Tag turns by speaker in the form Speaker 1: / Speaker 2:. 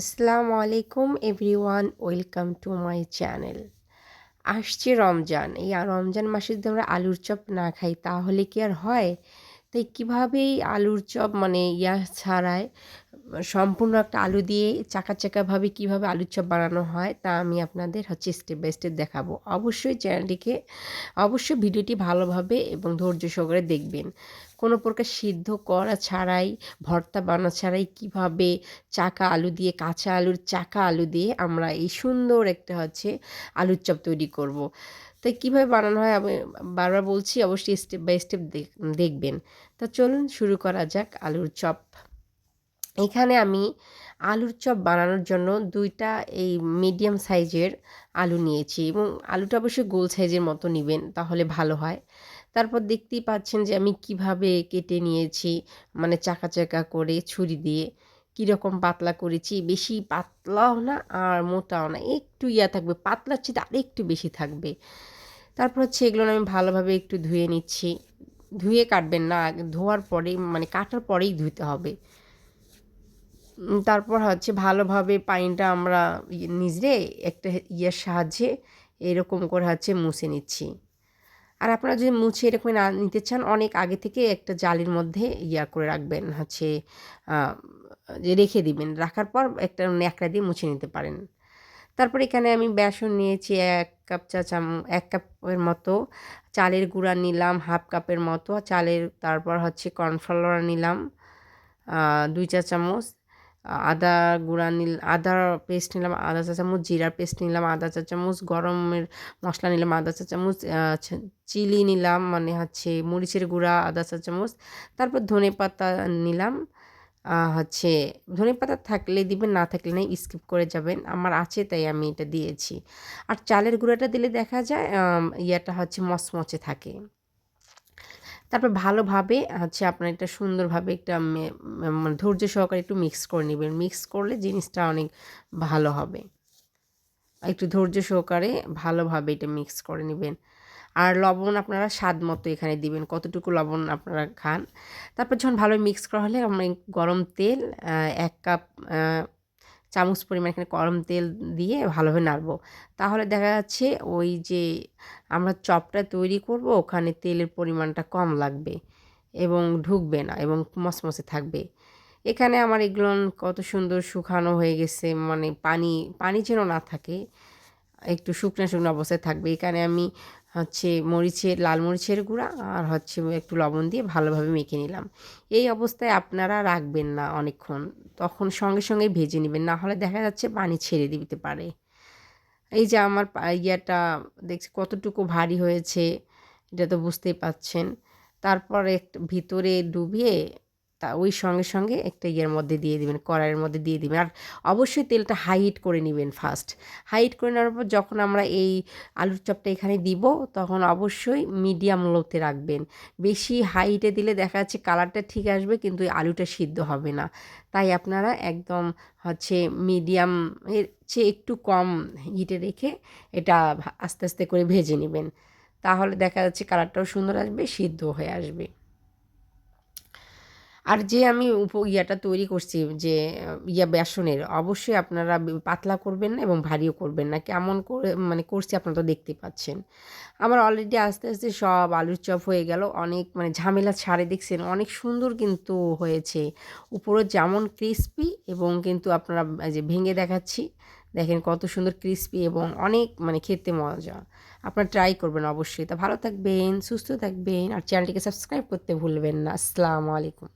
Speaker 1: আসসালামু আলাইকুম everyone, welcome to my channel. আসছে রমজান। এই আর রমজান মাসে যদি আমরা আলুর চপ না খাই, তাহলে কি আর হয়? তাই কীভাবে এই আলুর চপ মানে ইয়া ছাড়ায়? সম্পূর্ণ একটা আলু দিয়ে চাকা চাকাভাবে কীভাবে আলুর চপ বানানো হয় তা আমি আপনাদের হচ্ছে স্টেপ বাই স্টেপ দেখাবো। অবশ্যই চ্যানেলটিকে, অবশ্যই ভিডিওটি ভালোভাবে এবং ধৈর্য সহকারে দেখবেন। কোনো প্রকার সিদ্ধ করা ছাড়াই, ভর্তা বানা ছাড়াই কীভাবে চাকা আলু দিয়ে, কাঁচা আলুর চাকা আলু দিয়ে আমরা এই সুন্দর একটা হচ্ছে আলুর চপ তৈরি করব। তাই কীভাবে বানানো হয় আমি বারবার বলছি, অবশ্যই স্টেপ বাই স্টেপ দেখবেন। তা চলুন শুরু করা যাক আলুর চপ। এখানে আমি আলুর চপ বানানোর জন্য দুইটা এই মিডিয়াম সাইজের আলু নিয়েছি এবং আলুটা অবশ্যই গোল সাইজের মতো নেবেন তাহলে ভালো হয়। তারপর দেখতেই পাচ্ছেন যে আমি কীভাবে কেটে নিয়েছি মানে চাকা চাকা করে ছুরি দিয়ে কীরকম পাতলা করেছি, বেশি পাতলাও না আর মোটাও না, একটু ইয়া থাকবে, পাতলার চেয়ে আর একটু বেশি থাকবে। তারপর হচ্ছে এগুলো আমি ভালোভাবে একটু ধুয়ে নিচ্ছি। ধুয়ে কাটবেন না, ধোয়ার পরেই মানে কাটার পরেই ধুতে হবে। তারপর হচ্ছে ভালোভাবে পানিটা আমরা নিজে একটা ইয়ের সাহায্যে এরকম করে হচ্ছে মুছে নিচ্ছি। আর আপনারা যদি মুছে এরকম না নিতে চান, অনেক আগে থেকে একটা জালির মধ্যে ইয়া করে রাখবেন, হচ্ছে যে রেখে দিবেন। রাখার পর একটা ন্যাকড়া দিয়ে মুছে নিতে পারেন। তারপর এখানে আমি বেসন নিয়েছি, এক কাপ চা চাম, এক কাপের মতো চালের গুঁড়া নিলাম, হাফ কাপের মতো চালের, তারপর হচ্ছে কর্নফ্লাওয়ার নিলাম দুই চা চামচ আদা গুঁড়া নিল, আদা পেস্ট নিলাম, আদা চা চামচ জিরার পেস্ট নিলাম, আদা চা চামচ গরমের মশলা নিলাম, আদা চা চামচ চিলি নিলাম মানে হচ্ছে মরিচের গুঁড়া, আদা চা চামচ তারপর ধনে পাতা নিলাম হচ্ছে ধনে পাতা থাকলে দিবেন, না থাকলে নাই স্কিপ করে যাবেন, আমার আছে তাই আমি এটা দিয়েছি। আর চালের গুঁড়াটা দিলে দেখা যায় ইয়াটা হচ্ছে মচমচে থাকে। তারপর ভালোভাবে, হচ্ছে আপনার একটা সুন্দরভাবে একটা মানে ধৈর্য সহকারে একটু মিক্স করে নেবেন। মিক্স করলে জিনিসটা অনেক ভালো হবে। একটু ধৈর্য সহকারে ভালোভাবে এটা মিক্স করে নেবেন। আর লবণ আপনারা স্বাদ মতো এখানে দিবেন, কতটুকু লবণ আপনারা খান। তারপর যখন ভালো মিক্স করা হলে আমরা গরম তেল এক কাপ চামচ পরিমাণ এখানে গরম তেল দিয়ে ভালোভাবে নাড়বো। তাহলে দেখা যাচ্ছে ওই যে আমরা চপটা তৈরি করব, ওখানে তেলের পরিমাণটা কম লাগবে এবং ঢুকবে না এবং মসমসে থাকবে। এখানে আমার এগুলো কত সুন্দর শুকানো হয়ে গেছে মানে পানি পানি যেন না থাকে, একটু শুকনো শুকনো অবস্থায় থাকবে। এখানে আমি হচ্ছে মরিচের, লাল মরিচের গুঁড়া আর হচ্ছে একটু লবণ দিয়ে ভালোভাবে মেখে নিলাম। এই অবস্থায় আপনারা রাখবেন না অনেকক্ষণ, তখন সঙ্গে সঙ্গে ভেজে নেবেন, না হলে দেখা যাচ্ছে পানি ছেড়ে দিতে পারে। এই যে আমার ইয়াটা দেখছি কতটুকু ভারী হয়েছে, এটা তো বুঝতেই পাচ্ছেন। তারপর এক ভিতরে ডুবিয়ে তা ওই সঙ্গে সঙ্গে একটা ইয়ের মধ্যে দিয়ে দিবেন, কড়াইয়ের মধ্যে দিয়ে দিবেন। আর অবশ্যই তেলটা হাইট করে নেবেন ফার্স্ট হাইট করে নেওয়ার পর যখন আমরা এই আলুর চপটা এখানে দিব, তখন অবশ্যই মিডিয়াম লোতে রাখবেন। বেশি হাইটে দিলে দেখা যাচ্ছে কালারটা ঠিক আসবে, কিন্তু আলুটা সিদ্ধ হবে না। তাই আপনারা একদম হচ্ছে মিডিয়াম এর চেয়ে একটু কম হিটে রেখে এটা আস্তে আস্তে করে ভেজে নেবেন। তাহলে দেখা যাচ্ছে কালারটাও সুন্দর আসবে সিদ্ধ হয়ে আসবে। আর যে আমি উপ, ইয়াটা তৈরি করছি যে, ইয়া বেসনের, অবশ্যই আপনারা পাতলা করবেন না এবং ভারীও করবেন না। কেমন করে মানে করছি আপনারা তো দেখতে পাচ্ছেন। আমার অলরেডি আস্তে আস্তে সব আলুর চপ হয়ে গেল। অনেক মানে ঝামেলা ছাড়ে দেখছেন, অনেক সুন্দর কিন্তু হয়েছে। উপরে যেমন ক্রিস্পি এবং কিন্তু আপনারা যে ভেঙে দেখাচ্ছি, দেখেন কত সুন্দর ক্রিস্পি এবং অনেক মানে খেতে মজা। আপনারা ট্রাই করবেন অবশ্যই। তা ভালো থাকবেন, সুস্থ থাকবেন, আর চ্যানেলটিকে সাবস্ক্রাইব করতে ভুলবেন না। আসসালামু আলাইকুম।